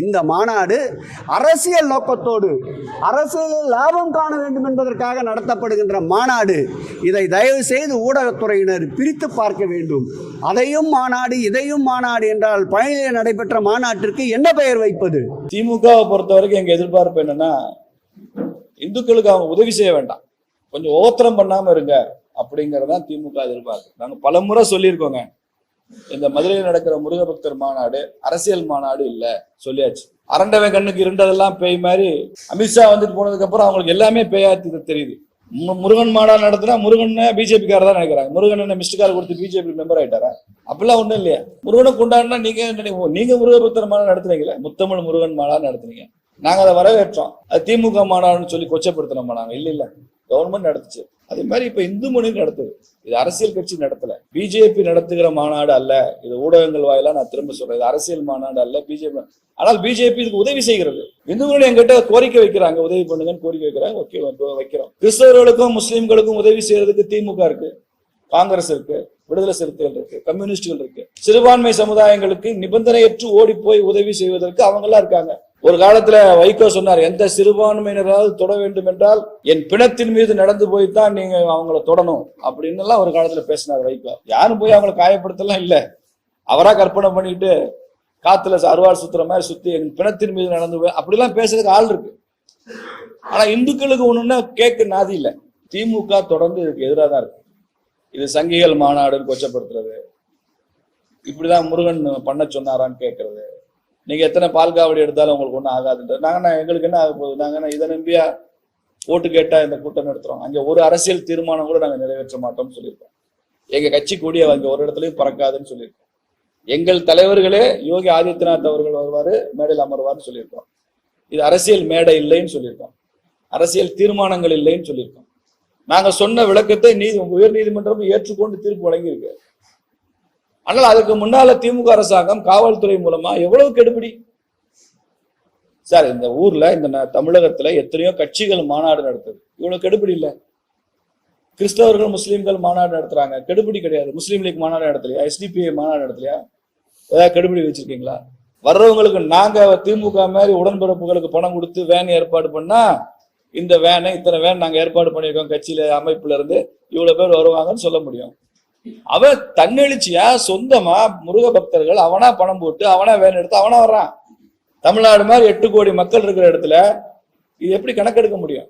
இந்த மாநாடு அரசியல் நோக்கத்தோடு அரசியல் லாபம் காண வேண்டும் என்பதற்காக நடத்தப்படுகின்ற மாநாடு. இதை தயவு செய்து ஊடகத்துறையினர் பிரித்து பார்க்க வேண்டும். அதையும் மாநாடு இதையும் மாநாடு என்றால் பழனியில் நடைபெற்ற மாநாட்டிற்கு என்ன பெயர் வைப்பது? திமுகவை பொறுத்த வரைக்கும் எங்க எதிர்பார்ப்பு என்னன்னா இந்துக்களுக்கு அவங்க உதவி செய்ய வேண்டாம். கொஞ்சம் ஓத்திரம் பண்ணாம இருங்க அப்படிங்கறதான் திமுக எதிர்பார்ப்பு. நாங்க பல முறை சொல்லியிருக்கோங்க. இந்த மதுரையில் நடக்கிற முருகபக்தர் மாநாடு அரசியல் மாநாடு இல்ல சொல்லியாச்சு. அரண்டவன் கண்ணுக்கு இருண்டதெல்லாம் பேய் மாதிரி அமித்ஷா வந்துட்டு போனதுக்கு அப்புறம் அவங்களுக்கு எல்லாமே பேயாத்து தெரியுது. முருகன் மாநாடு நடத்தினா முருகன் பிஜேபி காரர் தான் நினைக்கிறாங்க. முருகன் என்ன மிஸ்டு கார் கொடுத்து பிஜேபி மெம்பர் ஆயிட்டாரா? அப்படிலாம் ஒண்ணும் இல்லையா. முருகனை கொண்டாடினா நீங்க நினைப்போம்? நீங்க முருகபக்தர் மாநாடு நடத்துறீங்களே முத்தமிழ் முருகன் மாநாடு நடத்துனீங்க. நாங்க அதை வரவேற்றோம். அது திமுக மாநாடுன்னு சொல்லி கொச்சப்படுத்தினோமா நாங்க? இல்ல இல்ல. கவர்மெண்ட் நடத்துச்சு. அதே மாதிரி இப்ப இந்து மொழி நடத்துது. இது அரசியல் கட்சி நடத்தல. பிஜேபி நடத்துகிற மாநாடு அல்ல. இது ஊடகங்கள் வாயிலா நான் திரும்ப சொல்றேன். இது அரசியல் மாநாடு அல்ல பிஜேபி ஆனால் பிஜேபி இதுக்கு உதவி செய்கிறது. இந்து மொழி எங்கிட்ட கோரிக்கை வைக்கிறாங்க. உதவி பண்ணுங்கன்னு கோரிக்கை வைக்கிறாங்க. ஓகே வைக்கிறோம். கிறிஸ்தவர்களுக்கும் முஸ்லீம்களுக்கும் உதவி செய்யறதுக்கு திமுக இருக்கு. காங்கிரஸ் இருக்கு. விடுதலை சிறுத்தைகள் இருக்கு. கம்யூனிஸ்டுகள் இருக்கு. சிறுபான்மை சமுதாயங்களுக்கு நிபந்தனையற்று ஓடி போய் உதவி செய்வதற்கு அவங்க எல்லாம் இருக்காங்க. ஒரு காலத்துல வைகோ சொன்னார் எந்த சிறுபான்மையினராவது தொட வேண்டும் என்றால் என் பிணத்தின் மீது நடந்து போய் தான் நீங்க அவங்கள தொடணும். அப்படின்னு எல்லாம் ஒரு காலத்துல பேசினார் வைகோ. யாரும் போய் அவங்கள காயப்படுத்தலாம் இல்ல. அவரா கற்பனை பண்ணிட்டு காத்துல அருவாள் சுத்துற மாதிரி சுத்தி என் பிணத்தின் மீது நடந்து போய் அப்படிலாம் பேசுறதுக்கு ஆள் இருக்கு. ஆனா இந்துக்களுக்கு ஒண்ணுன்னா கேட்க நாதி இல்லை. திமுக தொடர்ந்து இதுக்கு எதிராக தான் இருக்கு. இது சங்கிகள் மாநாடுன்னு கொச்சப்படுத்துறது. இப்படிதான் முருகன் பண்ண சொன்னாரான்னு கேட்கறது நீங்க எத்தனை பால் காவடி எடுத்தாலும் உங்களுக்கு ஒன்றும் ஆகாதுன்றது நாங்க எங்களுக்கு என்ன ஆக போகுது? நாங்க இதை நம்பியா ஓட்டு கேட்டா இந்த கூட்டம் நடத்துறோம். அங்க ஒரு அரசியல் தீர்மானம் கூட நாங்க நிறைவேற்ற மாட்டோம்னு சொல்லியிருக்கோம். எங்க கட்சி கூடிய அங்க ஒரு இடத்துலயும் பறக்காதுன்னு சொல்லியிருக்கோம். எங்கள் தலைவர்களே யோகி ஆதித்யநாத் அவர்கள் வருவாரு மேடையில் அமர்வார்னு சொல்லியிருக்கோம். இது அரசியல் மேடை இல்லைன்னு சொல்லியிருக்கோம். அரசியல் தீர்மானங்கள் இல்லைன்னு சொல்லியிருக்கோம். நாங்க சொன்ன விளக்கத்தை நீதி உயர் நீதிமன்றமும் ஏற்றுக்கொண்டு தீர்ப்பு வழங்கியிருக்கு. ஆனால் அதுக்கு முன்னால திமுக அரசாங்கம் காவல்துறை மூலமா எவ்வளவு கெடுபிடி? சார் இந்த ஊர்ல இந்த தமிழகத்துல எத்தனையோ கட்சிகள் மாநாடு நடத்துது. இவ்வளவு கெடுபிடி இல்ல. கிறிஸ்தவர்கள் முஸ்லீம்கள் மாநாடு நடத்துறாங்க. கெடுபிடி கிடையாது. முஸ்லீம் லீக் மாநாடு நடத்தலையா? எஸ்டிபிஐ மாநாடு நடத்தலையா? ஏதாவது கெடுபிடி வச்சிருக்கீங்களா? வர்றவங்களுக்கு நாங்க திமுக மாதிரி உடன்பிறப்புகளுக்கு பணம் கொடுத்து வேன் ஏற்பாடு பண்ணா இந்த வேனை இத்தனை வேன் நாங்க ஏற்பாடு பண்ணியிருக்கோம் கட்சியில அமைப்புல இருந்து இவ்வளவு பேர் வருவாங்கன்னு சொல்ல முடியும். அவன் தன்னெழுச்சியா சொந்தமா முருக பக்தர்கள் அவனா பணம் போட்டு அவனா வேலை எடுத்து அவனா வர்றான். தமிழ்நாடு மாதிரி எட்டு கோடி மக்கள் இருக்கிற இடத்துல இது எப்படி கணக்கெடுக்க முடியும்?